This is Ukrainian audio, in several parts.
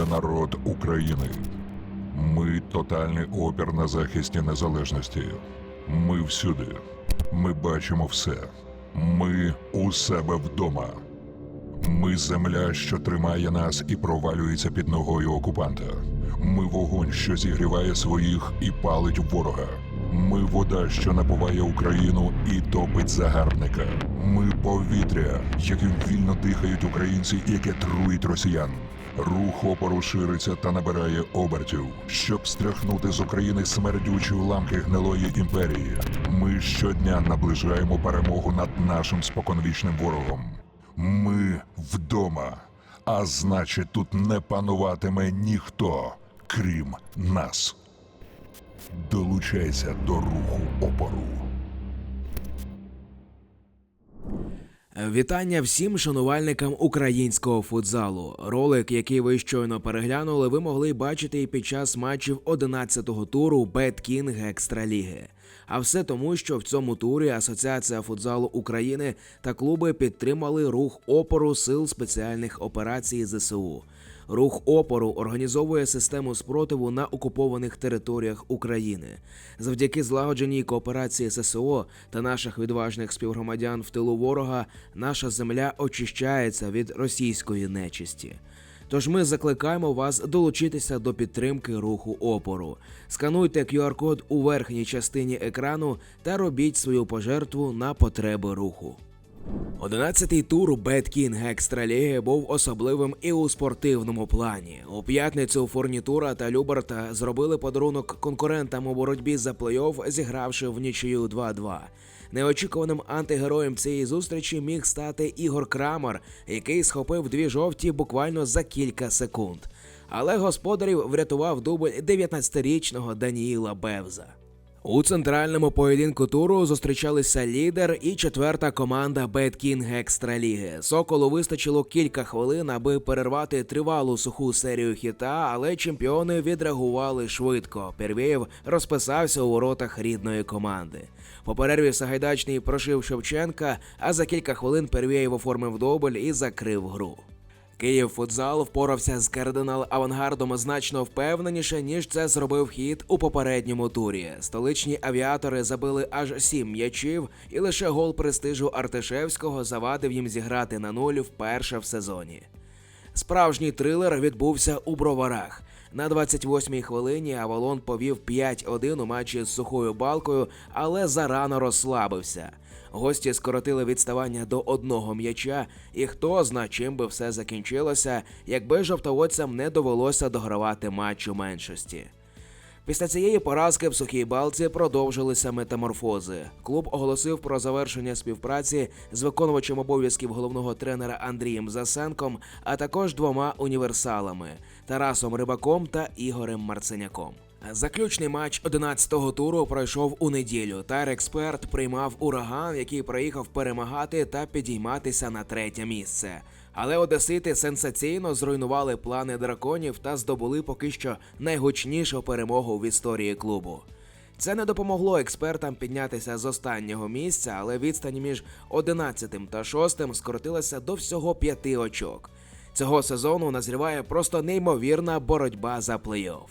є народ України. Ми тотальний опір на захисті незалежності. Ми всюди. Ми бачимо все. Ми у себе вдома. Ми земля, що тримає нас і провалюється під ногою окупанта. Ми вогонь, що зігріває своїх і палить ворога. Ми вода, що напуває Україну і топить загарбника. Ми повітря, яким вільно дихають українці, яке труїть росіян. Рух опору шириться та набирає обертів, щоб стряхнути з України смердючі уламки гнилої імперії. Ми щодня наближаємо перемогу над нашим споконвічним ворогом. Ми вдома, а значить, тут не пануватиме ніхто, крім нас. Долучайся до руху опору. Вітання всім шанувальникам українського футзалу. Ролик, який ви щойно переглянули, ви могли бачити і під час матчів 11-го туру Беткінг Екстраліги. А все тому, що в цьому турі Асоціація футзалу України та клуби підтримали рух опору сил спеціальних операцій ЗСУ. Рух опору організовує систему спротиву на окупованих територіях України. Завдяки злагодженій кооперації ССО та наших відважних співгромадян в тилу ворога, наша земля очищається від російської нечисті. Тож ми закликаємо вас долучитися до підтримки руху опору. Скануйте QR-код у верхній частині екрану та робіть свою пожертву на потреби руху. Одинадцятий тур Беткінг Екстраліги був особливим і у спортивному плані. У п'ятницю Фурнітура та Люберта зробили подарунок конкурентам у боротьбі за плей-офф, зігравши в нічию 2-2. Неочікуваним антигероєм цієї зустрічі міг стати Ігор Крамер, який схопив дві жовті буквально за кілька секунд. Але господарів врятував дубль 19-річного Даніїла Бевза. У центральному поєдинку туру зустрічалися лідер і четверта команда Беткінг Екстраліги. Соколу вистачило кілька хвилин, аби перервати тривалу суху серію хіта, але чемпіони відреагували швидко. Первєєв розписався у воротах рідної команди. По перерві Сагайдачний прошив Шевченка, а за кілька хвилин Первєєв оформив дубль і закрив гру. Київ футзал впорався з кардинал авангардом значно впевненіше, ніж це зробив хід у попередньому турі. Столичні авіатори забили аж сім м'ячів, і лише гол престижу Артишевського завадив їм зіграти на нуль вперше в сезоні. Справжній трилер відбувся у броварах. На 28-й хвилині Авалон повів 5-1 у матчі з сухою балкою, але зарано розслабився. Гості скоротили відставання до одного м'яча, і хто зна, чим би все закінчилося, якби жовтоводцям не довелося догравати матч у меншості. Після цієї поразки в сухій балці продовжилися метаморфози. Клуб оголосив про завершення співпраці з виконувачем обов'язків головного тренера Андрієм Засенком, а також двома універсалами Тарасом Рибаком та Ігорем Марценяком. Заключний матч 11-го туру пройшов у неділю. Тар-експерт приймав ураган, який приїхав перемагати та підійматися на третє місце. Але одесити сенсаційно зруйнували плани драконів та здобули поки що найгучнішу перемогу в історії клубу. Це не допомогло експертам піднятися з останнього місця, але відстань між 11 та 6 скоротилася до всього п'яти очок. Цього сезону назріває просто неймовірна боротьба за плей-офф.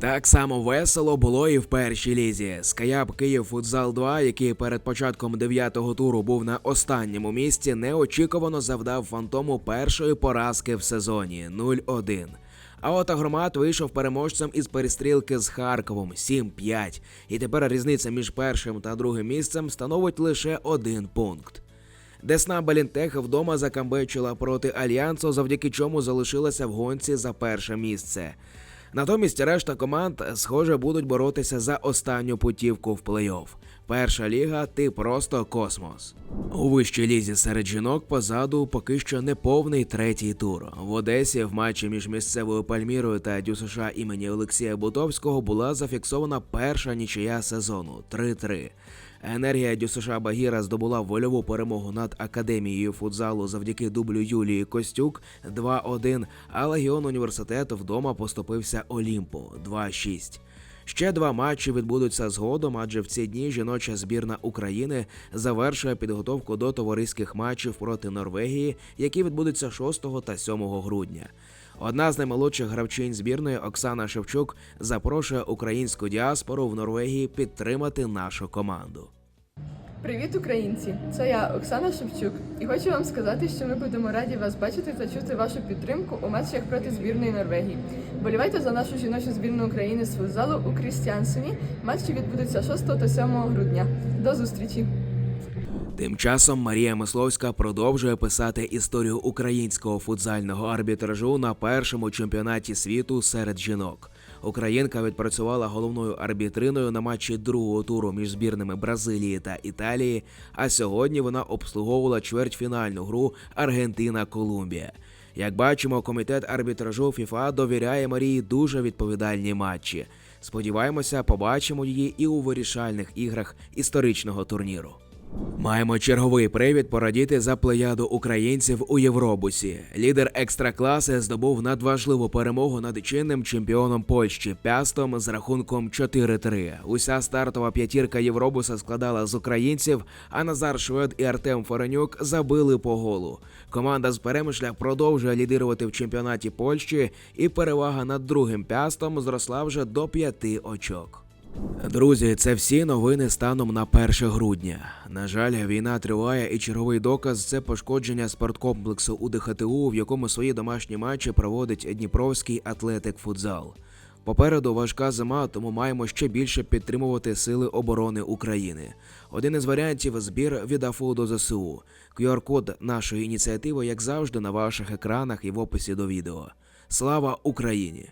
Так само весело було і в першій лізі. Скаяп Київ Футзал 2, який перед початком дев'ятого туру був на останньому місці, неочікувано завдав фантому першої поразки в сезоні 0-1. А от Агромат вийшов переможцем із перестрілки з Харковом 7-5. І тепер різниця між першим та другим місцем становить лише один пункт. Десна Балінтех вдома закамбечила проти Альянсу, завдяки чому залишилася в гонці за перше місце. Натомість решта команд, схоже, будуть боротися за останню путівку в плей-офф. Перша ліга ти просто космос. У вищій лізі серед жінок позаду поки що не повний третій тур. В Одесі в матчі між місцевою Пальмірою та ДЮСШ імені Олексія Бутовського була зафіксована перша нічия сезону 3-3. Енергія ДЮСШ Багіра здобула вольову перемогу над академією футзалу завдяки дублю Юлії Костюк 2-1, а Легіон університету вдома поступився Олімпу 2-6. Ще два матчі відбудуться згодом, адже в ці дні жіноча збірна України завершує підготовку до товариських матчів проти Норвегії, які відбудуться 6 та 7 грудня. Одна з наймолодших гравчинь збірної Оксана Шевчук запрошує українську діаспору в Норвегії підтримати нашу команду. Привіт, українці! Це я, Оксана Шевчук, і хочу вам сказати, що ми будемо раді вас бачити та чути вашу підтримку у матчах проти збірної Норвегії. Болівайте за нашу жіночу збірну України з футзалу у Крістіансені. Матчі відбудуться 6 та 7 грудня. До зустрічі! Тим часом Марія Мисловська продовжує писати історію українського футзального арбітражу на першому чемпіонаті світу серед жінок. Українка відпрацювала головною арбітриною на матчі другого туру між збірними Бразилії та Італії. А сьогодні вона обслуговувала чвертьфінальну гру Аргентина-Колумбія. Як бачимо, комітет арбітражу ФІФА довіряє Марії дуже відповідальні матчі. Сподіваємося, побачимо її і у вирішальних іграх історичного турніру. Маємо черговий привід порадіти за плеяду українців у Євробусі. Лідер екстракласи здобув надважливу перемогу над чинним чемпіоном Польщі Пястом з рахунком 4-3. Уся стартова п'ятірка Євробуса складала з українців, а Назар Швед і Артем Форенюк забили по голу. Команда з Перемишля продовжує лідирувати в чемпіонаті Польщі, і перевага над другим пястом зросла вже до п'яти очок. Друзі, це всі новини станом на 1 грудня. На жаль, війна триває, і черговий доказ це пошкодження спорткомплексу у ДХТУ, в якому свої домашні матчі проводить Дніпровський атлетик футзал. Попереду важка зима, тому маємо ще більше підтримувати сили оборони України. Один із варіантів збір від АФУ до ЗСУ. QR-код нашої ініціативи, як завжди, на ваших екранах і в описі до відео. Слава Україні!